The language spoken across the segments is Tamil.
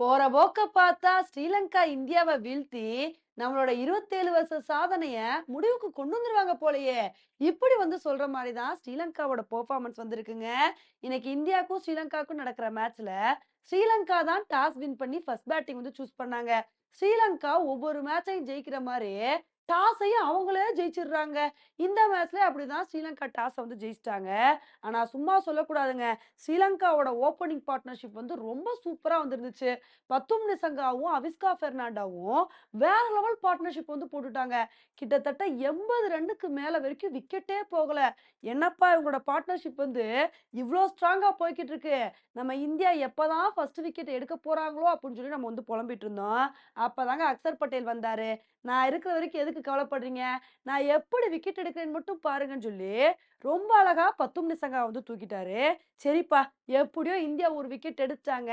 போற போக்க பார்த்தா ஸ்ரீலங்கா இந்தியாவை வீழ்த்தி நம்மளோட 27 வருஷ சாதனைய முடிவுக்கு கொண்டு வந்துருவாங்க போலயே. இப்படி வந்து சொல்ற மாதிரி தான் ஸ்ரீலங்காவோட பெர்ஃபார்மன்ஸ் வந்திருக்குங்க. இன்னைக்கு இந்தியாவுக்கும் ஸ்ரீலங்காவுக்கும் நடக்கிற மேட்ச்ல ஸ்ரீலங்கா தான் டாஸ் வின் பண்ணி ஃபர்ஸ்ட் பேட்டிங் வந்து சூஸ் பண்ணாங்க. ஸ்ரீலங்கா ஒவ்வொரு மேட்சையும் ஜெயிக்கிற மாதிரி டாஸையும் அவங்களே ஜெயிச்சிடுறாங்க. இந்த மேட்ச்ல அப்படிதான் ஸ்ரீலங்கா டாஸை வந்து ஜெயிச்சிட்டாங்க. ஆனா சும்மா சொல்லக்கூடாதுங்க. ஸ்ரீலங்காவோட ஓப்பனிங் பார்ட்னர்ஷிப் வந்து ரொம்ப சூப்பரா வந்துருந்துச்சு. பத்தும் நிசங்காவும் அவிஸ்கா பெர்னாண்டாவும் வேற லெவல் பார்ட்னர்ஷிப் வந்து போட்டுட்டாங்க. கிட்டத்தட்ட எண்பது ரன்னுக்கு மேல வரைக்கும் விக்கெட்டே போகல. என்னப்பா இவங்களோட பார்ட்னர்ஷிப் வந்து இவ்வளோ ஸ்ட்ராங்கா போய்கிட்டு இருக்கு? நம்ம இந்தியா எப்பதான் ஃபர்ஸ்ட் விக்கெட் எடுக்க போறாங்களோ அப்படின்னு சொல்லி நம்ம வந்து புலம்பிட்டு இருந்தோம். அப்பதாங்க அக்சர் பட்டேல் வந்தாரு. நான் இருக்கிற வரைக்கும் எதுக்கு கவலைப்படுறீங்க? நான் எப்படி விக்கெட் எடுக்கிறேன்னு மட்டும் பாருங்கன்னு சொல்லி ரொம்ப அழகா பத்தும் நிசங்கா வந்து தூக்கிட்டாரு. சரிப்பா எப்படியோ இந்தியா ஒரு விக்கெட் எடுத்தாங்க.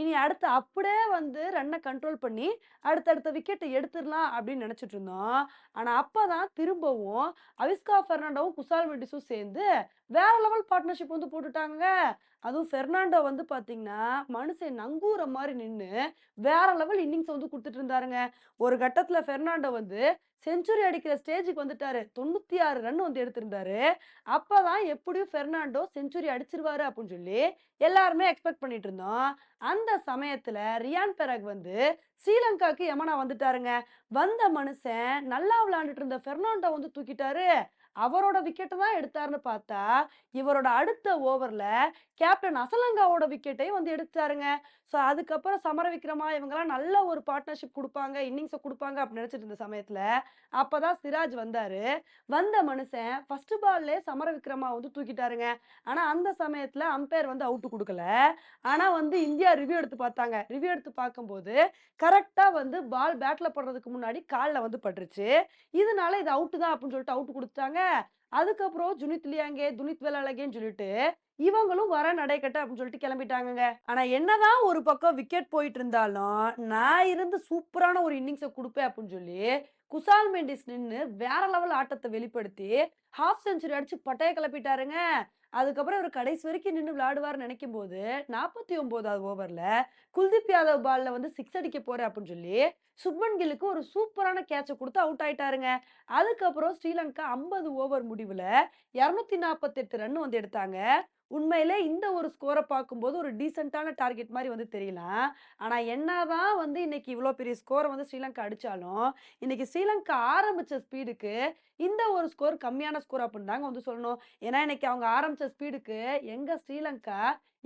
இனி அடுத்து அப்படியே வந்து ரன்னை கண்ட்ரோல் பண்ணி அடுத்தடுத்த விக்கெட்டை எடுத்துடலாம் அப்படின்னு நினைச்சிட்டு இருந்தோம். ஆனா அப்பதான் திரும்பவும் அவிஸ்கா பெர்னாண்டோவும் குசால் மெண்டிஸும் சேர்ந்து வேற லெவல் பார்ட்னர்ஷிப் வந்து போட்டுட்டாங்க. அதுவும் பெர்னாண்டோ வந்து பாத்தீங்கன்னா மனுஷன் நங்கூற மாதிரி நின்று வேற லெவல் இன்னிங்ஸ் வந்து கொடுத்துட்டு இருந்தாருங்க. ஒரு கட்டத்துல பெர்னாண்டோ வந்து செஞ்சுரி அடிக்கிற ஸ்டேஜுக்கு வந்துட்டாரு. தொண்ணூத்தி ஆறு ரன் வந்து எடுத்திருந்தாரு. அப்பதான் எப்படியும் பெர்னாண்டோ செஞ்சுரி அடிச்சிருவாரு அப்படின்னு சொல்லி எல்லாருமே எக்ஸ்பெக்ட் பண்ணிட்டு இருந்தோம். அந்த சமயத்துல ரியான் பெரக் வந்து ஸ்ரீலங்காக்கு யமனா வந்துட்டாருங்க. வந்த மனுஷன் நல்லா விளையாண்டுட்டு இருந்த பெர்னாண்டோ வந்து தூக்கிட்டாரு. அவரோட விக்கெட்டை தான் எடுத்தாருன்னு பார்த்தா இவரோட அடுத்த ஓவரில் கேப்டன் அசலங்காவோட விக்கெட்டையும் வந்து எடுத்தாருங்க. ஸோ அதுக்கப்புறம் சமர விக்ரமா இவங்கெல்லாம் நல்ல ஒரு பார்ட்னர்ஷிப் கொடுப்பாங்க இன்னிங்ஸை கொடுப்பாங்க அப்படின்னு நினச்சிட்டு இருந்த சமயத்தில் அப்பதான் சிராஜ் வந்தாரு. வந்த மனுஷன் ஃபர்ஸ்ட் பால்லே சமர விக்ரமா வந்து தூக்கிட்டாருங்க. ஆனா அந்த சமயத்துல அம்பையர் வந்து அவுட் கொடுக்கல. ஆனா வந்து இந்தியா ரிவ்யூ எடுத்து பார்த்தாங்க. ரிவ்யூ எடுத்து பார்க்கும்போது கரெக்டா வந்து பால் பேட்ல படுறதுக்கு முன்னாடி காலில் வந்து பட்டுருச்சு. இதனால இது அவுட் தான் அப்படின்னு சொல்லிட்டு அவுட் கொடுத்தாங்க அதுக்கப்புறம் ஜுனித் லியாங்கே துனித் வெலாலகேன்னு சொல்லிட்டு இவங்களும் வர நடைக்கட்ட அப்படின்னு சொல்லிட்டு கிளம்பிட்டாங்கங்க. ஆனா என்னதான் ஒரு பக்கம் விக்கெட் போயிட்டு இருந்தாலும் நான் இருந்து சூப்பரான ஒரு இன்னிங்ஸை கொடுப்பேன் அப்படின்னு சொல்லி குசால் மெண்டிஸ் நின்று வேற லெவல் ஆட்டத்தை வெளிப்படுத்தி ஹாஃப் செஞ்சுரி அடிச்சு பட்டைய கிளப்பிட்டாருங்க. அதுக்கப்புறம் இவர் கடைசி வரைக்கும் நின்று விளையாடுவார்னு நினைக்கும் போது நாற்பத்தி ஒன்பதாவது ஓவர்ல குல்தீப் யாதவ் பால்ல வந்து சிக்ஸ் அடிக்க போறேன் அப்படின்னு சொல்லி சுப்மன் கில்லுக்கு ஒரு சூப்பரான கேட்சை கொடுத்து அவுட் ஆயிட்டாருங்க. அதுக்கப்புறம் ஸ்ரீலங்கா ஐம்பது ஓவர் முடிவுல இருநூத்தி நாற்பத்தெட்டு ரன் வந்து எடுத்தாங்க. உண்மையிலே இந்த ஒரு ஸ்கோரை பார்க்கும்போது ஒரு டீசெண்டான டார்கெட் மாதிரி வந்து தெரியல. ஆனால் என்னதான் வந்து இன்னைக்கு இவ்வளோ பெரிய ஸ்கோரை வந்து ஸ்ரீலங்கா அடித்தாலும் இன்னைக்கு ஸ்ரீலங்கா ஆரம்பித்த ஸ்பீடுக்கு இந்த ஒரு ஸ்கோர் கம்மியான ஸ்கோர் அப்படின்னு தாங்க வந்து சொல்லணும். ஏன்னா இன்னைக்கு அவங்க ஆரம்பித்த ஸ்பீடுக்கு எங்கே ஸ்ரீலங்கா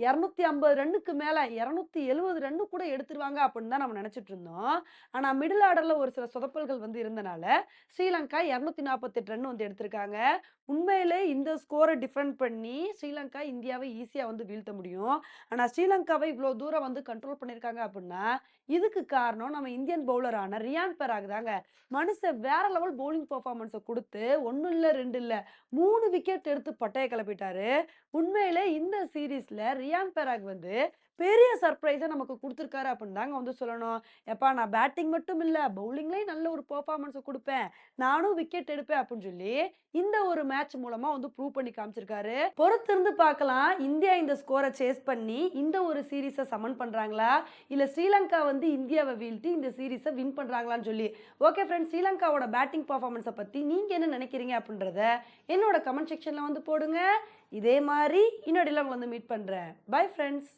இரநூத்தி ஐம்பது ரன்னுக்கு மேல இரநூத்தி எழுபது ரன்னு கூட எடுத்துருவாங்க அப்படின்னு தான் நம்ம நினைச்சிட்டு இருந்தோம். ஆனா மிடில் ஆர்டர்ல ஒரு சில சொதப்பல்கள் வந்து இருந்தனால ஸ்ரீலங்கா இரநூத்தி நாற்பத்தெட்டு ரன் வந்து எடுத்திருக்காங்க. உண்மையிலே இந்த ஸ்கோரை டிஃபெண்ட் பண்ணி ஸ்ரீலங்கா இந்தியாவை ஈஸியா வந்து வீழ்த்த முடியும். ஆனா ஸ்ரீலங்காவை இவ்வளோ தூரம் வந்து கண்ட்ரோல் பண்ணியிருக்காங்க அப்படின்னா இதுக்கு காரணம் நம்ம இந்தியன் பவுலரான ரியான் பெராக் தாங்க. மனுஷன் வேற லெவல் பவுலிங் பர்ஃபார்மன்ஸை கொடுத்து ஒன்றும் இல்லை ரெண்டு இல்லை மூணு விக்கெட் எடுத்து பட்டையை கிளப்பிட்டாரு. உண்மையிலே இந்த சீரீஸ்ல ரியான் பெராக் வந்து பெரிய சர்ப்ரைஸை நமக்கு கொடுத்துருக்காரு அப்படின்னு தாங்க வந்து சொல்லணும். எப்பா நான் பேட்டிங் மட்டும் இல்லை பவுலிங்லேயும் நல்ல ஒரு பெர்ஃபார்மன்ஸை கொடுப்பேன். நானும் விக்கெட் எடுப்பேன் அப்படின்னு சொல்லி இந்த ஒரு மேட்ச் மூலமா வந்து ப்ரூவ் பண்ணி காமிச்சிருக்காரு. பொறுத்திருந்து பார்க்கலாம். இந்தியா இந்த ஸ்கோரை சேஸ் பண்ணி இந்த ஒரு சீரீஸை சமன் பண்ணுறாங்களா இல்லை ஸ்ரீலங்கா வந்து இந்தியாவை வீழ்த்தி இந்த சீரீஸை வின் பண்ணுறாங்களான்னு சொல்லி. ஓகே ஃப்ரெண்ட்ஸ் ஸ்ரீலங்காவோட பேட்டிங் பர்ஃபார்மன்ஸை பற்றி நீங்கள் என்ன நினைக்கிறீங்க அப்படின்றத என்னோட கமெண்ட் செக்ஷனில் வந்து போடுங்க. இதே மாதிரி இன்னொடையில உங்களை வந்து மீட் பண்ணுறேன் பை ஃப்ரெண்ட்ஸ்